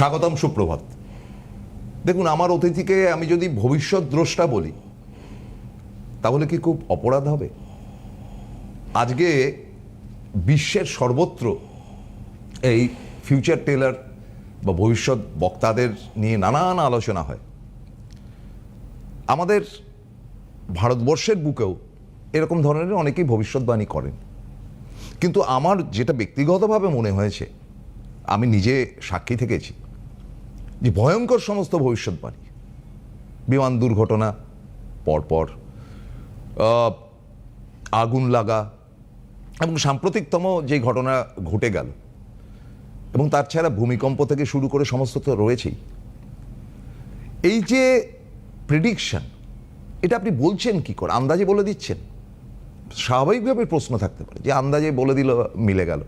স্বাগতম সুপ্রভাত। দেখুন, আমার অতিথিকে আমি যদি ভবিষ্যৎ দ্রষ্টা বলি, তাহলে কি খুব অপরাধ হবে? আজকে বিশ্বের সর্বত্র এই ফিউচার টেলার বা ভবিষ্যৎ বক্তাদের নিয়ে নানান আলোচনা হয়। আমাদের ভারতবর্ষের বুকেও এরকম ধরনের অনেকেই ভবিষ্যৎবাণী করেন। কিন্তু আমার যেটা ব্যক্তিগতভাবে মনে হয়েছে, আমি নিজে সাক্ষী থেকেছি। যে ভয়ঙ্কর সমস্ত ভবিষ্যৎবাণী। বিমান দুর্ঘটনা, পরপর আগুন লাগা এবং সাম্প্রতিকতম যে ঘটনা ঘটে গেল এবং তার ছাড়া ভূমিকম্প থেকে শুরু করে সমস্ত তো রয়েছেই। এই যে প্রিডিকশন এটা আপনি বলছেন কি করে? আন্দাজে বলে দিচ্ছেন? স্বাভাবিকভাবে প্রশ্ন থাকতে পারে যে আন্দাজে বলে দিল, মিলে গেল।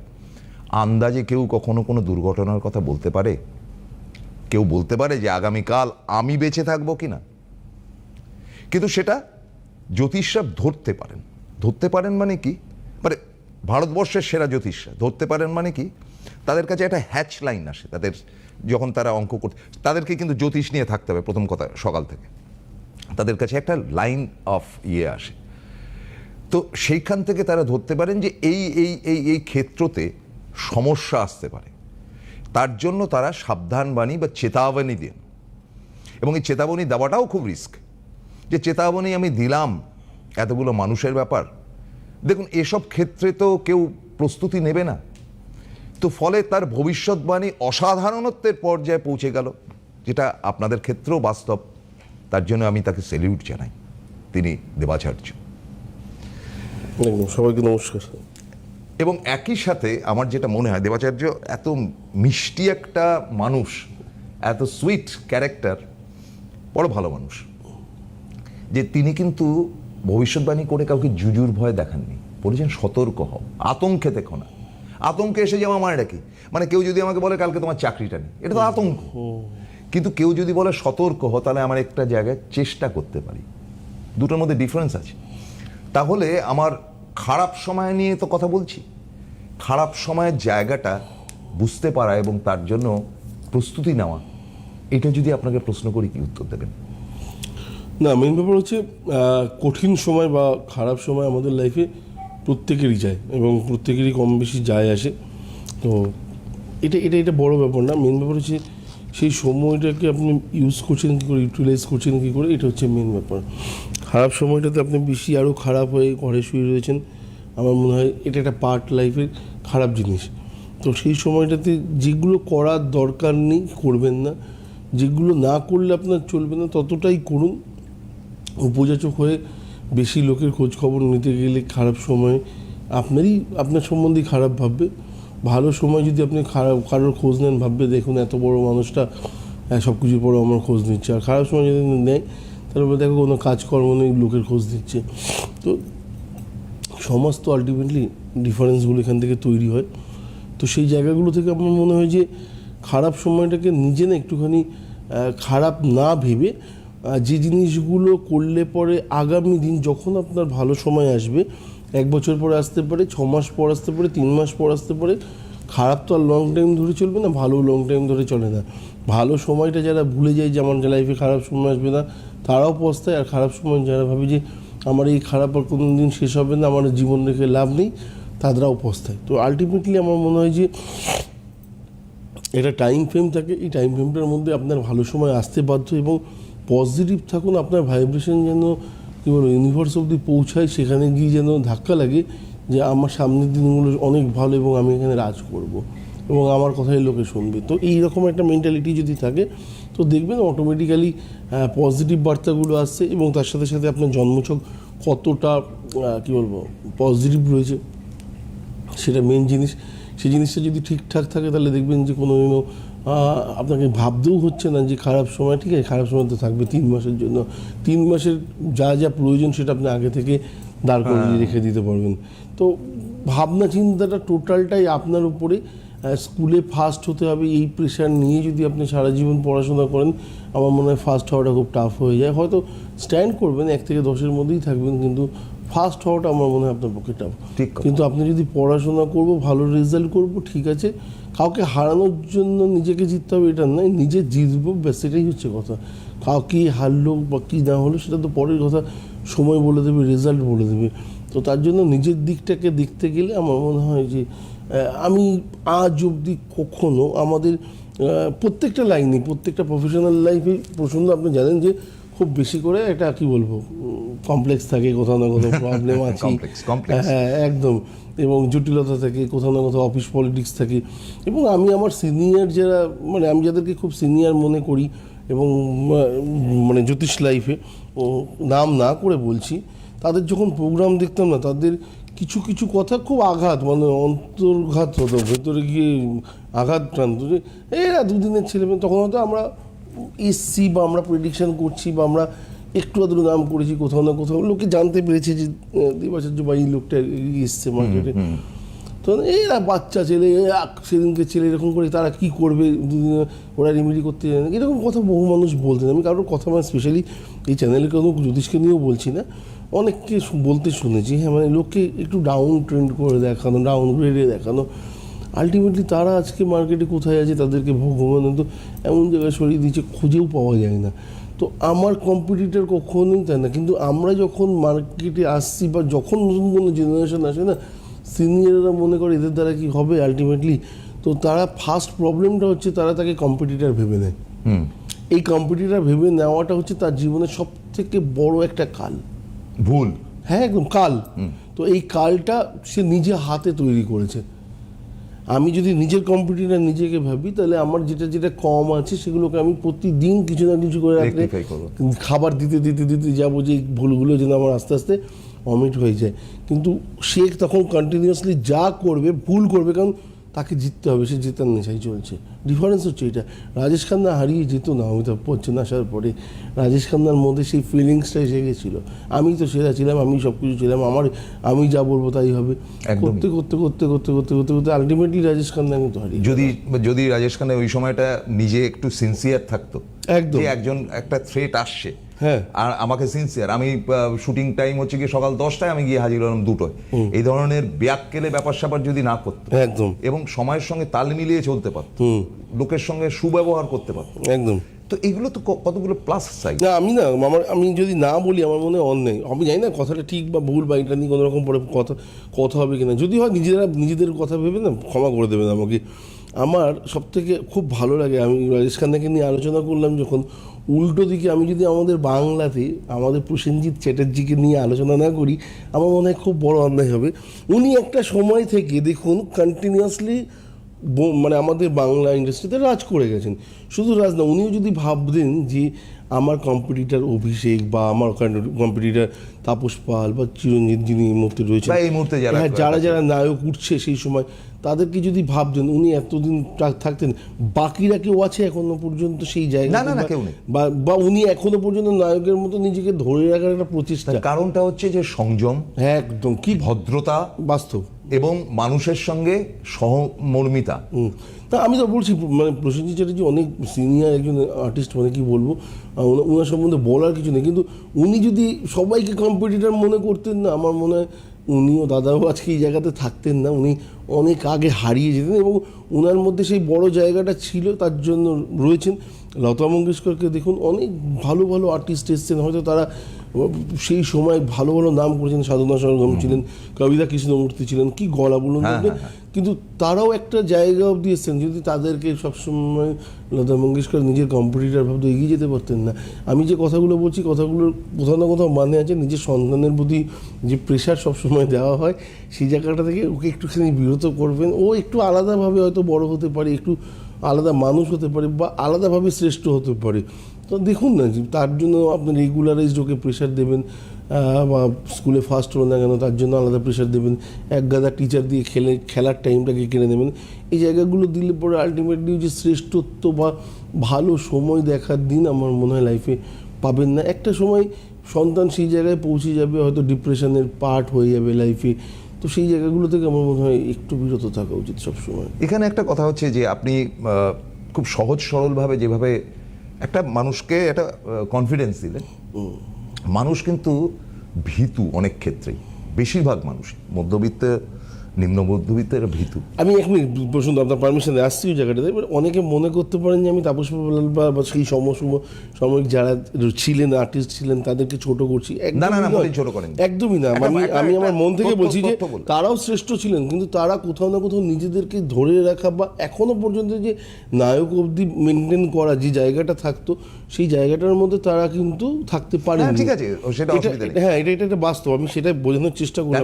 আন্দাজে কেউ কখনো কোনো দুর্ঘটনার কথা বলতে পারে? কেউ বলতে পারে যে আগামীকাল আমি বেঁচে থাকব কি না কিন্তু সেটা জ্যোতিষরা ধরতে পারেন। ধরতে পারেন মানে কি? মানে ভারতবর্ষের সেরা জ্যোতিষরা ধরতে পারেন মানে কি? তাদের কাছে একটা হ্যাচ লাইন আসে। তাদের যখন তারা অঙ্ক করতে তাদেরকে কিন্তু জ্যোতিষ নিয়ে থাকতে হবে প্রথম কথা সকাল থেকে। তাদের কাছে একটা লাইন অফ ইয়ে আসে। তো সেইখান থেকে তারা ধরতে পারেন যে এই এই এই এই ক্ষেত্রতে সমস্যা আসতে পারে। তার জন্য তারা সাবধানবাণী বা চেতাবনী দেন। এবং এই চেতাবনী দেওয়াটাও খুব রিস্ক। যে চেতাবনী আমি দিলাম এতগুলো মানুষের ব্যাপার। দেখুন, এসব ক্ষেত্রে তো কেউ প্রস্তুতি নেবে না। তো ফলে তার ভবিষ্যৎবাণী অসাধারণত্বের পর্যায়ে পৌঁছে গেল, যেটা আপনাদের ক্ষেত্রেও বাস্তব। তার জন্য আমি তাকে সেলিউট জানাই। তিনি দেবাচার্য। সবাইকে নমস্কার। এবং একই সাথে আমার যেটা মনে হয় দেবাচার্য এত মিষ্টি একটা মানুষ এত সুইট ক্যারেক্টার বড় ভালো মানুষ যে তিনি কিন্তু ভবিষ্যৎবাণী করে কাউকে জুজুর ভয় দেখাননি। বলেছেন সতর্ক হও আতঙ্কে দেখো না। আতঙ্কে এসে যাওয়া মানে কি? মানে কেউ যদি আমাকে বলে কালকে তোমার চাকরিটা নেই এটা তো আতঙ্ক। কিন্তু কেউ যদি বলে সতর্ক হও তাহলে আমার একটা জায়গায় চেষ্টা করতে পারি। দুটোর মধ্যে ডিফারেন্স আছে। তাহলে আমার খারাপ সময় নিয়ে তো কথা বলছি। খারাপ সময়ের জায়গাটা বুঝতে পারা এবং তার জন্য প্রস্তুতি নেওয়া। এটা যদি আপনাকে প্রশ্ন করি, কি উত্তর দেবেন? না মেন ব্যাপার হচ্ছে কঠিন সময় বা খারাপ সময় আমাদের লাইফে প্রত্যেকেরই যায় এবং প্রত্যেকেরই কম বেশি যায় আসে। তো এটা এটা এটা বড় ব্যাপার না। মেন ব্যাপার হচ্ছে, সেই সময়টাকে আপনি ইউজ করছেন কী করে ইউটিলাইজ করছেন কী করে, এটা হচ্ছে মেন ব্যাপার। খারাপ সময়টাতে আপনি বেশি আরও খারাপ হয়ে ঘরে শুয়ে রয়েছেন, আমার মনে হয় এটা একটা পার্ট লাইফের খারাপ জিনিস। তো সেই সময়টাতে যেগুলো করার দরকার নেই, করবেন না। যেগুলো না করলে আপনার চলবে না, ততটাই করুন। উপযাচক হয়ে বেশি লোকের খোঁজ খবর নিতে গেলে খারাপ সময় আপনারই, আপনার সম্বন্ধে খারাপ ভাববে। ভালো সময় যদি আপনি খারাপ কারোর খোঁজ নেন, ভাববে, দেখুন, এত বড় মানুষটা সব কিছুর পরে আমার খোঁজ নিচ্ছে। আর খারাপ সময় যদি নেয় তারপরে দেখো কোনো কাজকর্ম নেই, লোকের খোঁজ দিচ্ছে তো সমাজ তো আলটিমেটলি ডিফারেন্সগুলো এখান থেকে তৈরি হয়। তো সেই জায়গাগুলো থেকে আমার মনে হয় যে খারাপ সময়টাকে নিজে না একটুখানি খারাপ না ভেবে যে জিনিসগুলো করলে পরে আগামী দিন যখন আপনার ভালো সময় আসবে, এক বছর পরে আসতে পারে, ছ মাস পর আসতে পারে, তিন মাস পর আসতে পারে, খারাপ তো আর লং টাইম ধরে চলবে না, ভালো লং টাইম ধরে চলে না। ভালো সময়টা যারা ভুলে যায় যে আমার লাইফে খারাপ সময় আসবে না তারাও পস্তায় আর খারাপ সময় যারা ভাবে যে আমার এই খারাপ আর কোনো দিন শেষ হবে না, আমার জীবন রেখে লাভ নেই তাদেরাও পস্তায়। তো আলটিমেটলি আমার মনে হয় যে এটা টাইম ফ্রেম থাকে, এই টাইম ফ্রেমটার মধ্যে আপনার ভালো সময় আসতে বাধ্য এবং পজিটিভ থাকুন, আপনার ভাইব্রেশন যেন কী বলব ইউনিভার্স অব্দি পৌঁছায়, সেখানে গিয়ে যেন ধাক্কা লাগে যে আমার সামনের দিনগুলো অনেক ভালো এবং আমি এখানে রাজ করব এবং আমার কথাই লোকে শুনবে। তো এই রকম একটা মেন্টালিটি যদি থাকে তো দেখবেন অটোমেটিক্যালি পজিটিভ বার্তাগুলো আসছে এবং তার সাথে সাথে আপনার জন্মছক কতটা কী বলব পজিটিভ রয়েছে। সেটা মেন জিনিস। সেই জিনিসটা যদি ঠিকঠাক থাকে তাহলে দেখবেন যে কোনো দিনও আপনাকে ভাবতেও হচ্ছে না যে খারাপ সময় ঠিক আছে খারাপ সময় তো থাকবে তিন মাসের জন্য। তিন মাসের যা যা প্রয়োজন সেটা আপনি আগে থেকে দাঁড় করে রেখে দিতে পারবেন। তো ভাবনা চিন্তাটা টোটালটাই আপনার উপরে। স্কুলে ফার্স্ট হতে হবে এই প্রেশার নিয়ে যদি আপনি সারা জীবন পড়াশোনা করেন আমার মনে হয় ফার্স্ট হওয়াটা খুব টাফ হয়ে যায়। হয়তো স্ট্যান্ড করবেন এক থেকে দশের মধ্যেই থাকবেন কিন্তু ফার্স্ট হওয়াটা আমার মনে হয় আপনার পক্ষে টাফ ঠিক কিন্তু আপনি যদি পড়াশোনা করব ভালো রেজাল্ট করব ঠিক আছে কাউকে হারানোর জন্য নিজেকে জিততে হবে এটা নয় নিজে জিতবো ব্যাস সেটাই হচ্ছে কথা। কাউকে হারলো বা কী না হলো সেটা তো পরের কথা সময় বলে দেবে রেজাল্ট বলে দেবে। তো তার জন্য নিজের দিকটাকে দেখতে গেলে আমার মনে হয় যে আমি আজ অবধি কখনো আমাদের প্রত্যেকটা লাইনে প্রত্যেকটা প্রফেশনাল লাইফে প্রসঙ্গ আপনি জানেন যে খুব বেশি করে একটা কি বলব কমপ্লেক্স থাকে কোথাও না কোথাও প্রবলেম আছে complex। হ্যাঁ একদম। এবং জটিলতা থাকে কোথাও না কোথাও অফিস পলিটিক্স থাকে। এবং আমি আমার সিনিয়র যারা মানে আমি যাদেরকে খুব সিনিয়র মনে করি এবং মানে জ্যোতিষ লাইফে নাম না করে বলছি তাদের যখন প্রোগ্রাম দেখতাম না তাদের কিছু কিছু কথা খুব আঘাত মানে অন্তর্ঘাত হতো ভেতরে গিয়ে আঘাত টানত যে এরা দুদিনের ছেলে মেয়ে তখন হয়তো আমরা এসছি বা আমরা প্রেডিকশন করছি বা আমরা একটু আধটু নাম করেছি কোথাও না কোথাও লোকে জানতে পেরেছে যে দেবাচার্য বা এই লোকটা এসছে মার্কেটে তো এরা বাচ্চা ছেলে সেদিনকে ছেলে এরকম করে তারা কি করবে দুদিন ওরা রেমেডি করতে জানে এরকম কথা বহু মানুষ বলতেন। আমি কারোর কথা মানে স্পেশালি এই চ্যানেলে কোনো জ্যোতিষকে নিয়েও বলছি না। অনেককে বলতে শুনেছি। হ্যাঁ মানে লোককে একটু ডাউন ট্রেন্ড করে দেখানো ডাউন গ্রেডে দেখানো। আলটিমেটলি তারা আজকে মার্কেটে কোথায় আছে তাদেরকে ভগবান তো এমন জায়গায় সরিয়ে দিয়েছে খুঁজেও পাওয়া যায় না। তো আমার কম্পিটিটার কখনোই তাই না কিন্তু আমরা যখন মার্কেটে আসছি বা যখন নতুন কোনো জেনারেশন আসে না সিনিয়ররা মনে করে এদের দ্বারা কি হবে আলটিমেটলি তো তারা ফার্স্ট প্রবলেমটা হচ্ছে তারা তাকে কম্পিটিটার ভেবে নেয়। এই কম্পিটিটার ভেবে নেওয়াটা হচ্ছে তার জীবনের সব থেকে বড় একটা কাল। ভুল। হ্যাঁ একদম কাল। তো এই কালটা সে নিজে হাতে তৈরি করেছে। আমি যদি নিজের কম্পিউটার নিজেকে ভাবি তাহলে আমার যেটা যেটা কম আছে সেগুলোকে আমি প্রতিদিন কিছু না কিছু করে রাখলে খাবার দিতে দিতে দিতে যাব যে ভুলগুলো যেন আমার আস্তে আস্তে অমিট হয়ে যায়। কিন্তু সে তখন কন্টিনিউয়াসলি যা করবে ভুল করবে কারণ তাকে জিততে হবে সে জেতার নেশাই চলছে। ডিফারেন্স হচ্ছে এটা। রাজেশ খান্না হারিয়ে যেত না অমিতাভ বচ্চন আসার পরে। রাজেশ খান্নার মধ্যে সেই ফিলিংসটা এসে গেছিল। আমি তো সেরা ছিলাম আমি সব কিছু ছিলাম আমার আমি যা বলব তাই হবে। করতে করতে করতে করতে করতে করতে করতে আলটিমেটলি রাজেশ খান্না কিন্তু হারিয়ে যদি যদি রাজেশ খানের ওই সময়টা নিজে একটু সিনসিয়ার থাকতো একদম। একজন একটা থ্রেট আসছে হ্যাঁ। আর আমাকে সিনসিয়ার আমি শুটিং টাইম হচ্ছে কি সকাল দশটায় আমি গিয়ে হাজির হলাম দুটোয়। এই ধরনের ব্যাককেলে ব্যাপার স্যাপার যদি না করতো একদম। এবং সময়ের সঙ্গে তাল মিলিয়ে চলতে পারতো লোকের সঙ্গে সুব্যবহার করতে পারতো একদম। তো এগুলো তো কতগুলো প্লাস সাইড না আমি না আমার আমি যদি না বলি আমার মনে হয় অন্যায়। আমি জানি না কথাটা ঠিক বা ভুল বা এটা নিয়ে কোনো রকম পরে কথা কথা হবে কিনা। যদি হয় নিজেরা নিজেদের কথা ভেবে না ক্ষমা করে দেবেন আমাকে। আমার সব থেকে খুব ভালো লাগে আমি রাজেশ খান্নাকে নিয়ে আলোচনা করলাম যখন উল্টো দিকে আমি যদি আমাদের বাংলাতে আমাদের প্রসেনজিৎ চ্যাটার্জিকে নিয়ে আলোচনা না করি আমার মনে হয় খুব বড় অন্যায় হবে। উনি একটা সময় থেকে দেখুন কন্টিনিউয়াসলি মানে আমাদের বাংলা ইন্ডাস্ট্রিতে রাজ করে গেছেন। শুধু রাজ না উনিও যদি ভাবতেন যে আমার কম্পিটিটার অভিষেক বা আমার কম্পিটিটার তাপস পাল বা চিরঞ্জিত যিনি এই মুহূর্তে মুহূর্তে যারা হ্যাঁ, যারা যারা নায়ক উঠছে সেই সময় তাদেরকে যদি ভাবতেন উনি এতদিন থাকতেন বাকিরা কেউ আছে এখনও পর্যন্ত সেই জায়গায়? না, না, কেউ নেই। বা উনি এখনও পর্যন্ত নায়কের মতো নিজেকে ধরে রাখার একটা প্রচেষ্টা? কারণটা হচ্ছে যে সংযম হ্যাঁ একদম। কি ভদ্রতা বাস্তব। এবং মানুষের সঙ্গে সহমর্মিতা। হুম। তা আমি তো বলছি মানে প্রসেনজিৎ চ্যাটার্জি অনেক সিনিয়র একজন আর্টিস্ট মানে কি বলব ওনার সম্বন্ধে বলার কিছু নেই। কিন্তু উনি যদি সবাইকে কম্পিটিটার মনে করতেন না আমার মনে হয় উনিও দাদাও আজকে এই জায়গাতে থাকতেন না, উনি অনেক আগে হারিয়ে যেতেন এবং ওনার মধ্যে সেই বড় জায়গাটা ছিল, তার জন্য রয়েছেন। লতা মঙ্গেশকরকে দেখুন, অনেক ভালো ভালো আর্টিস্ট এসছেন। হয়তো তারা সেই সময় ভালো ভালো নাম করেছেন সাধনা সরগম ছিলেন কবিতা কৃষ্ণমূর্তি ছিলেন কি গলা বলুন হ্যাঁ, দেখবে? হ্যাঁ, কিন্তু তারাও একটা জায়গা অবধি এসছেন যদি তাদেরকে সবসময় লতা মঙ্গেশকর নিজের কম্পিটিটার ভাবতে এগিয়ে যেতে পারতেন না। আমি যে কথাগুলো বলছি কথাগুলোর কোথাও না কোথাও মানে আছে নিজের সন্তানের প্রতি যে প্রেশার সবসময় দেওয়া হয় সেই জায়গাটা থেকে ওকে একটুখানি বিরত করবেন। ও একটু আলাদাভাবে হয়তো বড় হতে পারে একটু আলাদা মানুষ হতে পারে বা আলাদাভাবে শ্রেষ্ঠ হতে পারে। দেখুন না, তার জন্য আপনি রেগুলারাইজড ওকে প্রেশার দেবেন বা স্কুলে ফার্স্ট হলো না কেন, তার জন্য আলাদা প্রেশার দেবেন, এক গাদা টিচার দিয়ে খেলে, খেলার টাইমটাকে কিনে নেবেন এই জায়গাগুলো দিলে পরে আলটিমেটলি যে শ্রেষ্ঠত্ব বা ভালো সময় দেখার দিন আমার মনে হয় লাইফে পাবেন না। একটা সময় সন্তান সেই জায়গায় পৌঁছে যাবে, হয়তো ডিপ্রেশনের পার্ট হয়ে যাবে লাইফে তো সেই জায়গাগুলো থেকে আমার মনে হয় একটু বিরত থাকা উচিত সবসময়। এখানে একটা কথা হচ্ছে যে আপনি খুব সহজ সরলভাবে যেভাবে একটা মানুষকে একটা কনফিডেন্স দিলেন। মানুষ কিন্তু ভীতু অনেক ক্ষেত্রেই বেশিরভাগ মানুষ মধ্যবিত্ত নিম্ন মধ্যবিত্ত এরা ভীতু। আমি মিনিট প্রশ্ন আপনার পারমিশনে আসছি ওই জায়গাটাতে এবার অনেকে মনে করতে পারেন যে আমি তাপস পাল বা সেই সমসম সাময়িক যারা ছিলেন আর্টিস্ট ছিলেন তাদেরকে ছোট করছি। না, না, না, একদমই ছোট করেননি। একদমই না। আমি আমি আমার মন থেকে বলছি যে তারাও শ্রেষ্ঠ ছিলেন কিন্তু তারা কোথাও না কোথাও নিজেদেরকে ধরে রাখা বা এখনও পর্যন্ত যে নায়ক অবধি মেনটেন করা যে জায়গাটা থাকতো সেই জায়গাটার মধ্যে তারা কিন্তু থাকতে হ্যাঁ, ঠিক আছে, সেটা হ্যাঁ এটা এটা একটা বাস্তব আমি সেটাই বোঝানোর চেষ্টা করি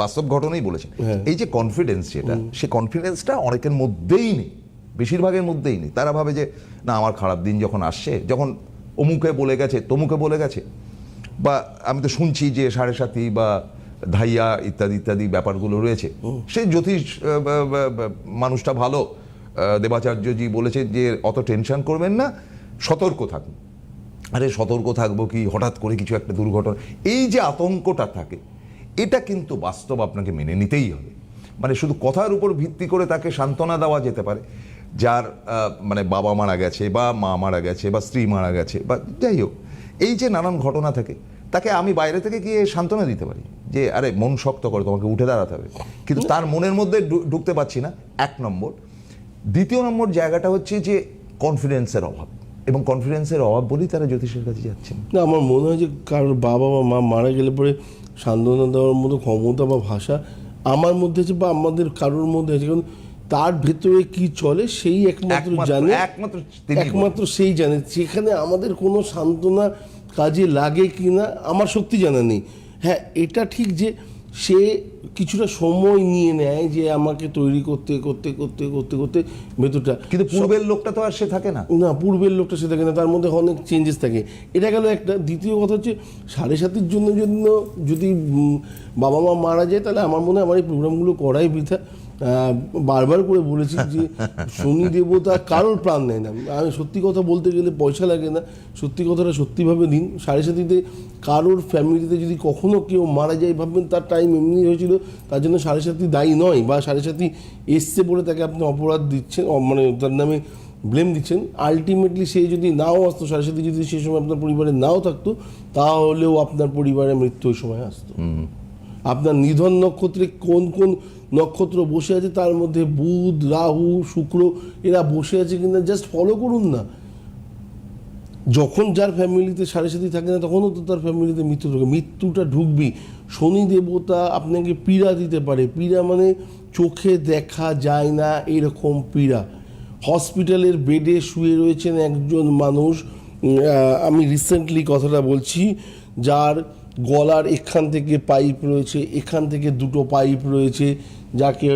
বাস্তব ঘটনাই বলেছেন। হ্যাঁ। এই যে কনফিডেন্স যেটা সে কনফিডেন্সটা অনেকের মধ্যেই নেই। বেশিরভাগের মধ্যেই নেই। তারা ভাবে যে না আমার খারাপ দিন যখন আসছে যখন অমুকে বলে গেছে তমুকে বলে গেছে বা আমি তো শুনছি যে সাড়ে সাথী বা ধাইয়া ইত্যাদি ইত্যাদি ব্যাপারগুলো রয়েছে। সে জ্যোতিষ মানুষটা ভালো। দেবাচার্যজি বলেছে যে অত টেনশন করবেন না সতর্ক থাকুন। আরে সতর্ক থাকব কি? হঠাৎ করে কিছু একটা দুর্ঘটনা। এই যে আতঙ্কটা থাকে এটা কিন্তু বাস্তব আপনাকে মেনে নিতেই হবে। মানে শুধু কথার উপর ভিত্তি করে তাকে সান্ত্বনা দেওয়া যেতে পারে। যার মানে বাবা মারা গেছে বা মা মারা গেছে বা স্ত্রী মারা গেছে বা যাই হোক, এই যে নানান ঘটনা থাকে, তাকে আমি বাইরে থেকে গিয়ে সান্ত্বনা দিতে পারি যে, আরে, মন শক্ত করে, তোমাকে উঠে দাঁড়াতে হবে। কিন্তু তার মনের মধ্যে ঢুকতে পারছি না, এক নম্বর। দ্বিতীয় নম্বর জায়গাটা হচ্ছে যে কনফিডেন্সের অভাব। এবং কনফিডেন্সের অভাব বলেই তারা জ্যোতিষের কাছে যাচ্ছেন। না আমার মনে হয় যে কারোর বাবা বা মা মারা গেলে পরে সান্ত্বনা দেওয়ার মতো ক্ষমতা বা ভাষা আমার মধ্যে আছে বা আমাদের কারোর মধ্যে আছে। কারণ তার ভেতরে কি চলে সেই একমাত্র জানে একমাত্র একমাত্র সেই জানে। সেখানে আমাদের কোনো সান্ত্বনা কাজে লাগে কি না আমার সত্যি জানা নেই। হ্যাঁ এটা ঠিক যে সে কিছুটা সময় নিয়ে নেয় যে আমাকে তৈরি করতে করতে করতে করতে করতে ভেতরটা। কিন্তু পূর্বের লোকটা তো আর সে থাকে না। না পূর্বের লোকটা সে থাকে না তার মধ্যে অনেক চেঞ্জেস থাকে। এটা গেল একটা। দ্বিতীয় কথা হচ্ছে সাড়ে সাতের জন্য জন্য যদি বাবা মা মারা যায় তাহলে আমার মনে হয় আমার এই প্রোগ্রামগুলো করাই বৃথা। বারবার করে বলেছি যে শনি দেবতা কারোর প্রাণ নেয় না। আমি সত্যি কথা বলতে গেলে পয়সা লাগে না। সত্যি কথাটা সত্যিভাবে দিন। সাড়ে সাতিতে কারোর ফ্যামিলিতে যদি কখনো কেউ মারা যায়, ভাববেন তার টাইম এমনি হয়েছিল, তার জন্য সাড়ে সাতি দায়ী নয় বা সাড়ে সাতি এসছে বলে তাকে আপনি অপরাধ দিচ্ছেন মানে তার নামে ব্লেম দিচ্ছেন। আলটিমেটলি সে যদি নাও আসতো, সাড়ে সাথে যদি সেই সময় আপনার পরিবারে নাও থাকতো, তাহলেও আপনার পরিবারে মৃত্যু ওই সময় আসতো। আপনার নিধন নক্ষত্রে কোন কোন নক্ষত্র বসে আছে, তার মধ্যে বুধ, রাহু, শুক্র, এরা বসে আছে কিনা জাস্ট ফলো করুন না। যখন যার ফ্যামিলিতে সাড়ে সাথে থাকে না, তখনও তো তার ফ্যামিলিতে মৃত্যু ঢুকে। মৃত্যুটা ঢুকবি শনি দেবতা আপনাকে পীড়া দিতে পারে। পীড়া মানে চোখে দেখা যায় না এরকম পীড়া। হসপিটালের বেডে শুয়ে রয়েছেন একজন মানুষ। আমি রিসেন্টলি কথাটা বলছি, যার গলার এখান থেকে পাইপ রয়েছে এখান থেকে দুটো পাইপ রয়েছে যাকে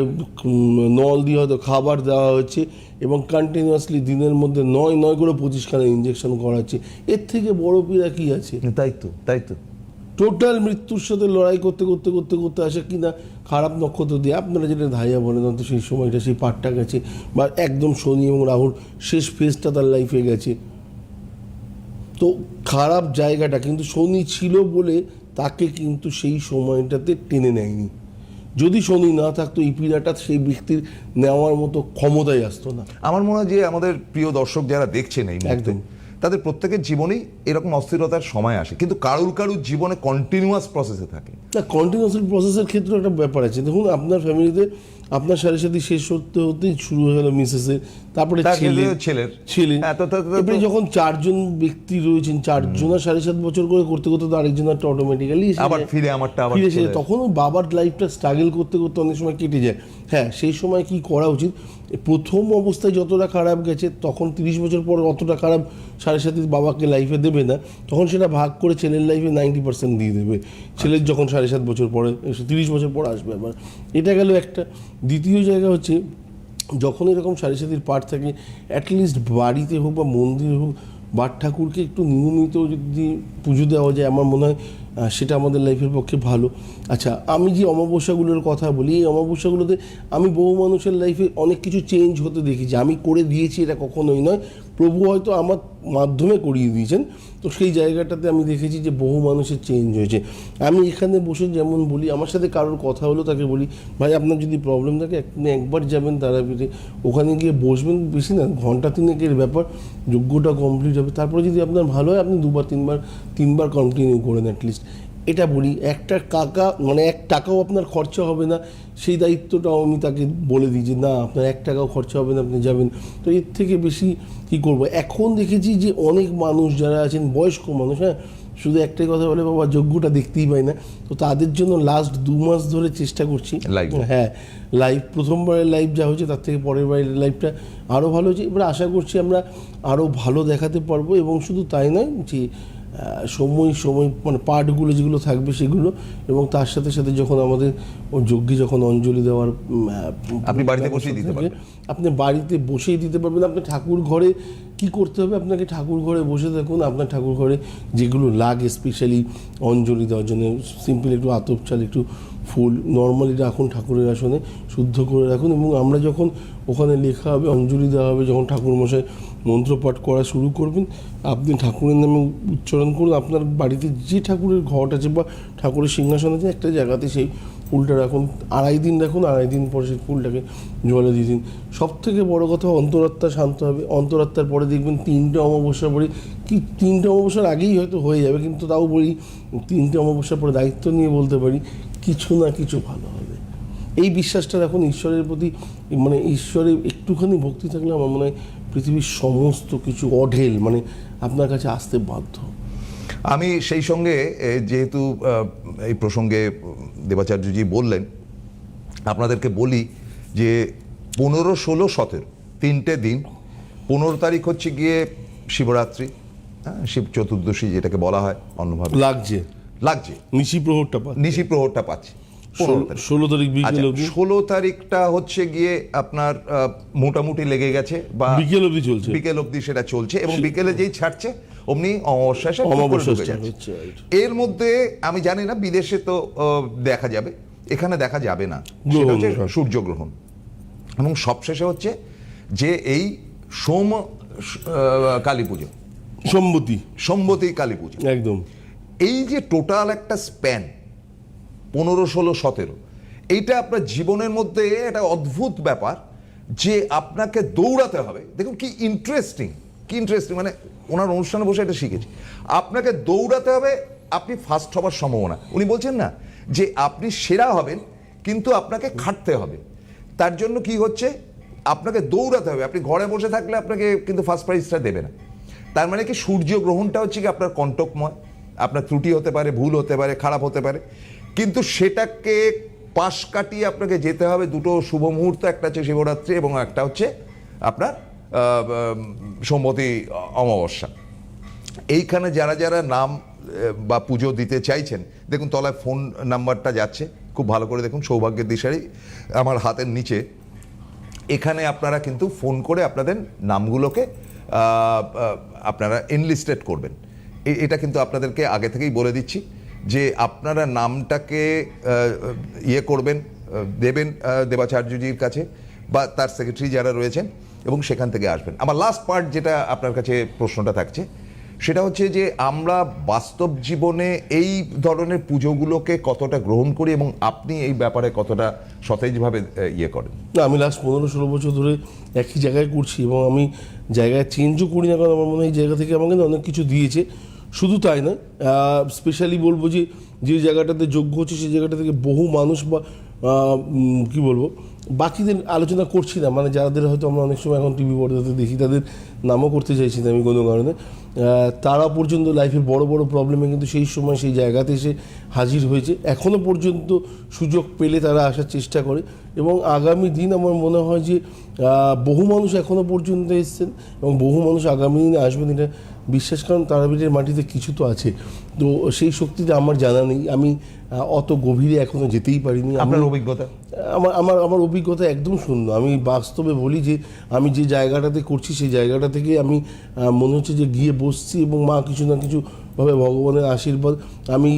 নল দিয়ে হয়তো খাবার দেওয়া হয়েছে এবং কন্টিনিউয়াসলি দিনের মধ্যে নয় নয় করে পঁচিশখানা ইঞ্জেকশন করাচ্ছে। এর থেকে বড় পীড়া কি আছে? তাই তো তাই তো। টোটাল মৃত্যুর সাথে লড়াই করতে করতে করতে করতে আসে কিনা খারাপ নক্ষত্র দিয়ে আপনারা যেটা ধাইয়া বলেন অন্তত সেই সময়টা সেই পাটটা গেছে। বা একদম শনি এবং রাহুর শেষ ফেজটা তার লাইফে গেছে। তো খারাপ জায়গাটা কিন্তু শনি ছিল বলে তাকে কিন্তু সেই সময়টাতে টেনে নেয়নি যদি শনি না থাকতো এই পীড়াটা সেই ব্যক্তির নেওয়ার মতো ক্ষমতাই আসতো না আমার মনে হয় যে আমাদের প্রিয় দর্শক যারা দেখছেন এই একদম। তাদের প্রত্যেকের জীবনেই এরকম অস্থিরতার সময় আসে। কিন্তু কারুর কারুর জীবনে কন্টিনিউয়াস প্রসেসে থাকে। না কন্টিনিউয়াসলি প্রসেসের ক্ষেত্রে একটা ব্যাপার আছে। দেখুন আপনার ফ্যামিলিতে আপনার সাথে সাথে শেষ হতে হতেই শুরু হয়ে গেল মিসেসের তারপরে ছেলে ছেলের। ছেলে। হ্যাঁ, এবারে যখন চারজন ব্যক্তি রয়েছেন চারজনের সাড়ে সাত বছর করে করতে করতে তো আরেকজনের অটোমেটিক্যালি আবার ফিরে আমারটা আবার ফিরে তখন বাবার লাইফটা স্ট্রাগল করতে করতে অনেক সময় কেটে যায়। হ্যাঁ সেই সময় কি করা উচিত? প্রথম অবস্থায় যতটা খারাপ গেছে, তখন তিরিশ বছর পর অতটা খারাপ সাড়ে সাথে বাবাকে লাইফে দেবে না, তখন সেটা ভাগ করে ছেলের লাইফে নাইনটি পার্সেন্ট দিয়ে দেবে। ছেলের যখন সাড়ে সাত বছর পরে তিরিশ বছর পর আসবে আবার। এটা গেল একটা। দ্বিতীয় জায়গা হচ্ছে, যখন এরকম সাড়ে সাথীর পাঠ থাকে অ্যাটলিস্ট বাড়িতে হোক বা মন্দিরে হোক বাট ঠাকুরকে একটু নিয়মিত যদি পুজো দেওয়া যায়, আমার মনে হয় সেটা আমাদের লাইফের পক্ষে ভালো। আচ্ছা আমি যে অমাবস্যাগুলোর কথা বলি, এই অমাবস্যাগুলোতে আমি বহু মানুষের লাইফে অনেক কিছু চেঞ্জ হতে দেখি যে আমি করে দিয়েছি, এটা কখনোই নয়। প্রভু হয়তো আমার মাধ্যমে করিয়ে দিয়েছেন। তো সেই জায়গাটাতে আমি দেখেছি যে বহু মানুষের চেঞ্জ হয়েছে। আমি এখানে বসে যেমন বলি, আমার সাথে কারোর কথা হলো তাকে বলি, ভাই, আপনার যদি প্রবলেম থাকে, আপনি একবার যাবেন তারাপীঠে। ওখানে গিয়ে বসবেন, বেশি না, ঘণ্টা তিনেকের ব্যাপার, যোগ্যটা কমপ্লিট হবে। তারপরে যদি আপনার ভালো হয়, আপনি দুবার, তিনবার তিনবার কন্টিনিউ করেন অ্যাটলিস্ট এটা বলি। একটা কাকা মানে এক টাকাও আপনার খরচা হবে না। সেই দায়িত্বটাও আমি তাকে বলে দিই যে না আপনার এক টাকাও খরচা হবে না আপনি যাবেন। তো এর থেকে বেশি কি করব? এখন দেখেছি যে অনেক মানুষ যারা আছেন বয়স্ক মানুষ হ্যাঁ শুধু একটাই কথা বলে বাবা যোগ্যটা দেখতেই পাই না। তো তাদের জন্য লাস্ট দু মাস ধরে চেষ্টা করছি. হ্যাঁ লাইভ প্রথমবারের লাইভ যা হয়েছে তার থেকে পরের বারের লাইভটা আরও ভালো হয়েছে। এবার আশা করছি আমরা আরও ভালো দেখাতে পারব এবং শুধু তাই নয় যে সময় সময় মানে পার্টগুলো যেগুলো থাকবে সেগুলো এবং তার সাথে সাথে যখন আমাদের যজ্ঞে যখন অঞ্জলি দেওয়ার আপনি বাড়িতে বসেই দিতে পারবেন। আপনি বাড়িতে বসেই দিতে পারবেন। আপনি ঠাকুর ঘরে কি করতে হবে? আপনাকে ঠাকুর ঘরে বসে থাকুন। আপনার ঠাকুর ঘরে যেগুলো লাগে স্পেশালি অঞ্জলি দেওয়ার জন্য সিম্পল একটু আতপ চাল একটু ফুল নর্মালি রাখুন ঠাকুরের আসনে শুদ্ধ করে রাখুন এবং আমরা যখন ওখানে লেখা হবে অঞ্জলি দেওয়া হবে যখন ঠাকুর মশাই মন্ত্রপাঠ করা শুরু করবেন। আপনি ঠাকুরের নামে উচ্চারণ করুন। আপনার বাড়িতে যে ঠাকুরের ঘট আছে বা ঠাকুরের সিংহাসন আছে, একটা জায়গাতে সেই ফুলটা রাখুন। আড়াই দিন রাখুন, আড়াই দিন পরে সেই ফুলটাকে জলে দিয়ে দিন। সব থেকে বড় কথা, অন্তরাত্মা শান্ত হবে। অন্তরাত্মার পরে দেখবেন তিনটে অমাবস্যার পরে কি তিনটে অমাবস্যার আগেই হয়তো হয়ে যাবে, কিন্তু তাও বলি তিনটে অমাবস্যার পরে দায়িত্ব নিয়ে বলতে পারি, কিছু না কিছু ভালো হবে। এই বিশ্বাসটা এখন ঈশ্বরের প্রতি মানে ঈশ্বরের একটুখানি ভক্তি থাকলে আমার মনে হয় পৃথিবীর সমস্ত কিছু অঢেল মানে আপনার কাছে আসতে বাধ্য। আমি সেই সঙ্গে যেহেতু এই প্রসঙ্গে দেবাচার্যজি বললেন আপনাদেরকে বলি যে পনেরো ষোলো সতেরো তিনটে দিন পনেরো তারিখ হচ্ছে গিয়ে শিবরাত্রি হ্যাঁ শিব চতুর্দশী যেটাকে বলা হয় অন্যভাবে লাগছে। লাগছে। নিশি প্রহরটা পাচ্ছে। নিশি প্রহরটা পাচ্ছে। ষোলো তারিখ। বিকেল আচ্ছা ষোলো তারিখটা হচ্ছে গিয়ে আপনার মোটামুটি লেগে গেছে বা বিকেল অবধি চলছে। বিকেল অবধি সেটা চলছে এবং বিকেলে যেই ছাড়ছে অমনি অমাবস্যা এসে টুক করে অমাবস্যা ঢুকে start যাচ্ছে। হচ্ছে, right. এর মধ্যে আমি জানি না বিদেশে তো দেখা যাবে। এখানে দেখা যাবে না। সেটা হচ্ছে। সূর্যগ্রহণ। এবং সবশেষে হচ্ছে যে এই সোম কালী পুজো। সম্মতি সম্মতি কালী পুজো। একদম। এই যে টোটাল একটা স্প্যান পনেরো, ষোলো, সতেরো। এইটা আপনার জীবনের মধ্যে একটা অদ্ভুত ব্যাপার যে আপনাকে দৌড়াতে হবে। দেখুন কি ইন্টারেস্টিং কি ইন্টারেস্টিং মানে ওনার অনুষ্ঠানে বসে এটা শিখেছি। আপনাকে দৌড়াতে হবে, আপনি ফার্স্ট হবার সম্ভাবনা। উনি বলছেন না যে আপনি সেরা হবেন, কিন্তু আপনাকে খাটতে হবে। তার জন্য কি হচ্ছে? আপনাকে দৌড়াতে হবে। আপনি ঘরে বসে থাকলে আপনাকে কিন্তু ফার্স্ট প্রাইজটা দেবে না। তার মানে কি সূর্য গ্রহণটা হচ্ছে কি আপনার কণ্টকময়। আপনার ত্রুটি হতে পারে, ভুল হতে পারে, খারাপ হতে পারে। কিন্তু সেটাকে পাশ কাটিয়ে আপনাকে যেতে হবে। দুটো শুভ মুহূর্ত, একটা হচ্ছে শিবরাত্রি এবং একটা হচ্ছে আপনার সম্মতি অমাবস্যা। এইখানে যারা যারা নাম বা পুজো দিতে চাইছেন, দেখুন তলায় ফোন নাম্বারটা যাচ্ছে। খুব ভালো করে দেখুন, সৌভাগ্যের দিশারি আমার হাতের নিচে। এখানে আপনারা কিন্তু ফোন করে আপনাদের নামগুলোকে আপনারা এনলিস্টেড করবেন। এটা কিন্তু আপনাদেরকে আগে থেকেই বলে দিচ্ছি। যে আপনারা নামটাকে ইয়ে করবেন দেবেন দেবাচার্যজির কাছে বা তার সেক্রেটারি যারা রয়েছেন এবং সেখান থেকে আসবেন। আমার লাস্ট পার্ট যেটা আপনার কাছে প্রশ্নটা থাকছে, সেটা হচ্ছে যে আমরা বাস্তব জীবনে এই ধরনের পুজোগুলোকে কতটা গ্রহণ করি এবং আপনি এই ব্যাপারে কতটা সতেজভাবে ইয়ে করেন? না, আমি লাস্ট পনেরো ষোলো বছর ধরে একই জায়গায় করছি এবং আমি জায়গায় চেঞ্জও করি না কারণ আমার মনে হয় এই জায়গা থেকে আমাকে অনেক কিছু দিয়েছে। শুধু তাই নয় স্পেশালি বলব যে যে জায়গাটাতে যোগ্য হচ্ছে সেই জায়গাটা থেকে বহু মানুষ বা কী কি বলব, বাকিদের আলোচনা করছি না। মানে যাদের হয়তো আমরা অনেক সময় এখন টিভি পর্দাতে দেখি, তাদের নামও করতে চাইছি না আমি কোনো কারণে। তারা পর্যন্ত লাইফের বড় বড় প্রবলেমে কিন্তু সেই সময় সেই জায়গাতে এসে হাজির হয়েছে। এখনও পর্যন্ত সুযোগ পেলে তারা আসার চেষ্টা করে। এবং আগামী দিন আমার মনে হয় যে বহু মানুষ এখনও পর্যন্ত এসছেন এবং বহু মানুষ আগামী দিনে আসবেন এটা বিশ্বাস কারণ তারাপীঠের মাটিতে কিছু তো আছে। তো সেই শক্তিটা আমার জানা নেই। আমি অত গভীরে এখনও যেতেই পারিনি। আপনার অভিজ্ঞতা? আমার আমার আমার অভিজ্ঞতা একদম শূন্য। আমি বাস্তবে বলি যে আমি যে জায়গাটাতে করছি সেই জায়গাটা থেকে আমি মনে হচ্ছে যে গিয়ে বসছি এবং মা কিছু না কিছু ভাবে ভগবানের আশীর্বাদ। আমি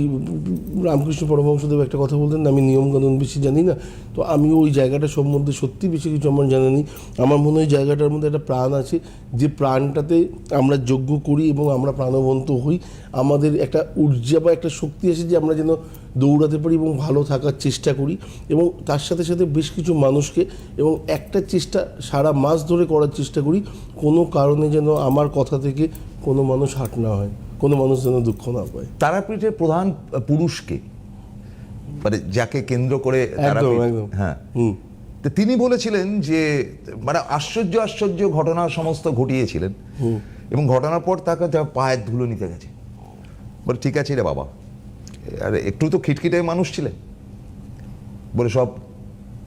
রামকৃষ্ণ পরমহংসদেব একটা কথা বলতেন, আমি নিয়মকানুন বেশি জানি না, তো আমি ওই জায়গাটা সম্বন্ধে সত্যি বেশি কিছু আমার জানা নেই। আমার মনে হয় জায়গাটার মধ্যে একটা প্রাণ আছে, যে প্রাণটাতে আমরা যজ্ঞ করি এবং আমরা প্রাণবন্ত হই। আমাদের একটা ঊর্জা বা একটা শক্তি আছে যে আমরা যেন দৌড়াতে পারি এবং ভালো থাকার চেষ্টা করি এবং তার সাথে সাথে বেশ কিছু মানুষকে এবং একটা চেষ্টা সারা মাস ধরে করার চেষ্টা করি, কোনো কারণে যেন আমার কথা থেকে কোনো মানুষ হাট না হয়। কোনো মানুষ যেন দুঃখ না পায়। তারাপীঠের প্রধান পুরুষকে মানে যাকে কেন্দ্র করে হ্যাঁ। তিনি বলেছিলেন যে মানে আশ্চর্য আশ্চর্য ঘটনা সমস্ত ঘটিয়েছিলেন। এবং ঘটনার পর তাকে পায়ের ধুলো নিতে গেছে। বলে ঠিক আছে রে বাবা। আর একটু তো খিটখিটে মানুষ ছিলেন বলে সব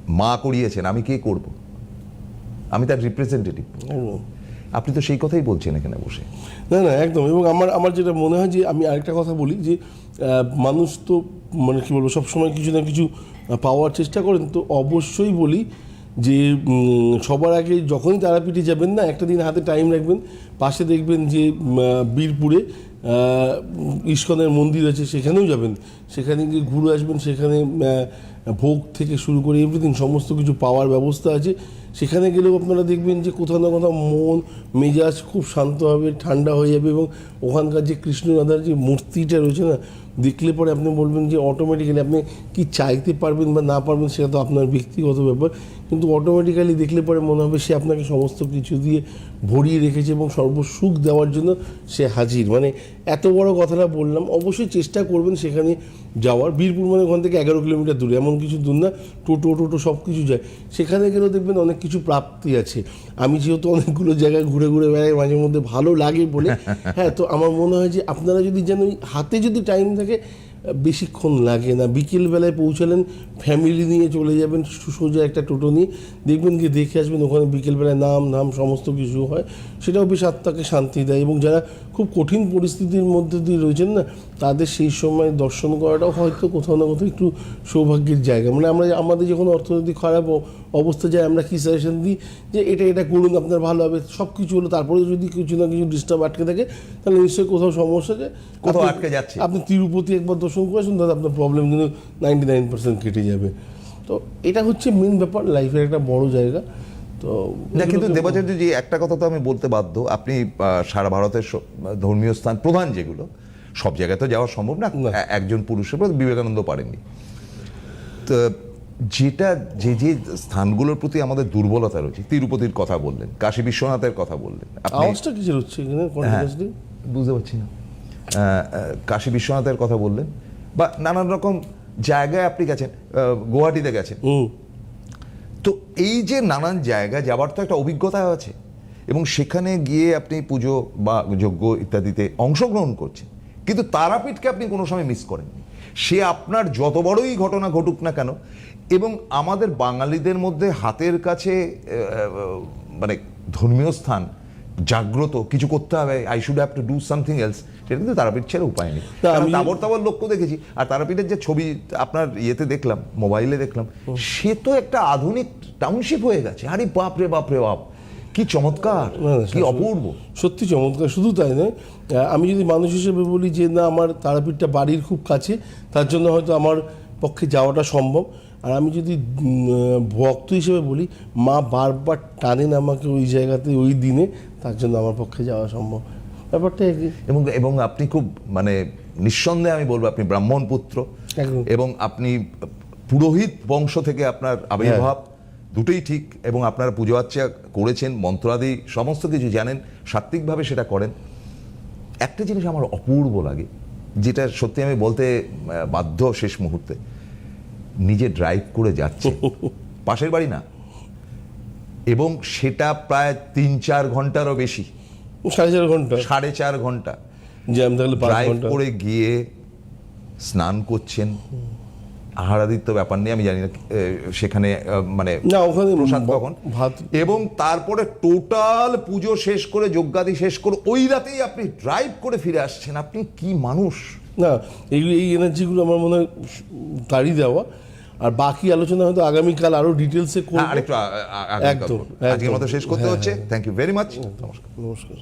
মা করিয়েছেন আমি কে করব? আমি তার রিপ্রেজেন্টেটিভ আপনি তো সেই কথাই বলছেন এখানে বসে। না না, একদম। এবং আমার আমার যেটা মনে হয় যে আমি আরেকটা কথা বলি যে মানুষ তো মানে কি বলব, সবসময় কিছু না কিছু পাওয়ার চেষ্টা করেন। তো অবশ্যই বলি যে সবার আগে যখনই তারাপীঠে যাবেন না, একটা দিন হাতে টাইম রাখবেন। পাশে দেখবেন যে বীরপুরে ইস্কনের মন্দির আছে, সেখানেও যাবেন। সেখানে গিয়ে ঘুরে আসবেন, সেখানে ভোগ থেকে শুরু করে এভরিথিং সমস্ত কিছু পাওয়ার ব্যবস্থা আছে। সেখানে গেলেও আপনারা দেখবেন যে কোথাও না কোথাও মন, মেজাজ খুব শান্ত হবে ঠান্ডা হয়ে যাবে এবং ওখানকার যে কৃষ্ণ রাধার যে মূর্তিটা রয়েছে না, দেখলে পরে আপনি বলবেন যে অটোমেটিক্যালি আপনি কি চাইতে পারবেন বা না পারবেন সেটা তো আপনার ব্যক্তিগত ব্যাপার। কিন্তু অটোমেটিক্যালি দেখলে পরে মনে হবে সে আপনাকে সমস্ত কিছু দিয়ে ভরিয়ে রেখেছে এবং সর্বসুখ দেওয়ার জন্য সে হাজির। মানে এত বড় কথাটা বললাম অবশ্যই চেষ্টা করবেন সেখানে যাওয়ার। বীরপুর মানে ওখান থেকে এগারো কিলোমিটার দূরে এমন কিছু দূর না টোটো টোটো সব কিছু যায়। সেখানে গেলেও দেখবেন অনেক কিছু প্রাপ্তি আছে। আমি যেহেতু অনেকগুলো জায়গায় ঘুরে ঘুরে বেড়াই মাঝে মধ্যে ভালো লাগে বলে। হ্যাঁ তো আমার মনে হয় যে আপনারা যদি যেন হাতে যদি টাইম থাকে বেশিক্ষণ লাগে না। বিকেলবেলায় পৌঁছালেন ফ্যামিলি নিয়ে চলে যাবেন সোজা একটা টোটো নিয়ে। দেখবেন গিয়ে দেখে আসবেন ওখানে বিকেলবেলায় নাম নাম, সমস্ত কিছু হয়। সেটাও বেশ আত্মাকে শান্তি দেয় এবং যারা খুব কঠিন পরিস্থিতির মধ্যে দিয়ে রয়েছেন না তাদের সেই সময় দর্শন করাটাও হয়তো কোথাও না কোথাও একটু সৌভাগ্যের জায়গা। মানে আমরা আমাদের যখন অর্থনৈতিক খারাপ অবস্থা যায় আমরা কী সাজেশন দিই? যে এটা এটা করুন আপনার ভালো হবে সব কিছু হলো তারপরে যদি কিছু না কিছু ডিস্টার্ব আটকে থাকে তাহলে নিশ্চয়ই কোথাও সমস্যা আছে। কোথাও আটকে যাচ্ছে। আপনি তিরুপতি একবার দর্শন করেছেন তাহলে আপনার প্রবলেম কিন্তু নাইনটি নাইন পার্সেন্ট কেটে যাবে। তো এটা হচ্ছে মেন ব্যাপার লাইফের একটা বড় জায়গা। তো না কিন্তু দেবাচার্য জি একটা কথা তো আমি বলতে বাধ্য। আপনি সারা ভারতের ধর্মীয় স্থান প্রধান যেগুলো সব জায়গায় তো যাওয়া সম্ভব না। একজন পুরুষের পর বিবেকানন্দ পারেননি। তো যেটা যে যে স্থানগুলোর প্রতি আমাদের দুর্বলতা রয়েছে তিরুপতির কথা বললেন কাশী বিশ্বনাথের কথা বললেন আওয়াজটা কিসের হচ্ছে হ্যাঁ, বুঝতে পারছি না। কাশী বিশ্বনাথের কথা বললেন বা নানান রকম জায়গায় আপনি গেছেন গুয়াহাটিতে গেছেন। তো এই যে নানান জায়গা যাবার তো একটা অভিজ্ঞতা আছে এবং সেখানে গিয়ে আপনি পুজো বা যজ্ঞ ইত্যাদিতে অংশগ্রহণ করছেন। কিন্তু তারাপীঠকে আপনি কোনো সময় মিস করেননি। সে আপনার যত বড়ই ঘটনা ঘটুক না কেন এবং আমাদের বাঙালিদের মধ্যে হাতের কাছে মানে ধর্মীয় স্থান জাগ্রত কিছু করতে হবে I should have to do something else সেটা কিন্তু তারাপীঠ ছেড়ে উপায় নেই। তাবর তাবর লক্ষ্য দেখেছি। আর তারাপীঠের যে ছবি আপনার ইয়েতে দেখলাম মোবাইলে দেখলাম সে তো একটা আধুনিক টাউনশিপ হয়ে গেছে। আরে বাপ রে বাপ রে বাপ। কি চমৎকার কি অপূর্ব। সত্যি চমৎকার শুধু তাই নয় আমি যদি মানুষ হিসেবে বলি যে না আমার তারাপীঠটা বাড়ির খুব কাছে তার জন্য হয়তো আমার পক্ষে যাওয়াটা সম্ভব। আর আমি যদি ভক্ত হিসেবে বলি মা বারবার টানেন আমাকে ওই জায়গাতে ওই দিনে তার জন্য আমার পক্ষে যাওয়া সম্ভব। ব্যাপারটা এবং এবং আপনি খুব মানে নিঃসন্দেহে আমি বলব আপনি ব্রাহ্মণ পুত্র এবং আপনি পুরোহিত বংশ থেকে আপনার আবির্ভাব হ্যাঁ। দুটোই ঠিক এবং আপনারা পুজো আর্চা করেছেন মন্ত্রাদি সমস্ত কিছু জানেন সাত্বিকভাবে সেটা করেন। একটা জিনিস আমার অপূর্ব লাগে যেটা সত্যি আমি বলতে বাধ্য শেষ মুহূর্তে। নিজে ড্রাইভ করে যাচ্ছে। পাশের বাড়ি না। এবং সেটা প্রায় তিন চার ঘন্টারও বেশি। সাড়ে চার ঘণ্টা? সাড়ে চার ঘণ্টা। ড্রাইভ করে গিয়ে স্নান করছেন। আহারাদিত্য ব্যাপার নিয়ে আমি জানি না সেখানে মানে না ওখানে কখন? এবং তারপরে টোটাল পুজো শেষ করে যজ্ঞাদি শেষ করে ওই রাতেই আপনি ড্রাইভ করে ফিরে আসছেন। আপনি কি মানুষ? না এইগুলো এই এনার্জিগুলো আমার মনে হয় তারই দেওয়া। আর বাকি আলোচনা হয়তো আগামীকাল আরও ডিটেলসে হ্যাঁ একদম, আজকের মতো শেষ করতে হ্যাঁ, হচ্ছে। থ্যাংক ইউ ভেরি মাচ নমস্কার। নমস্কার।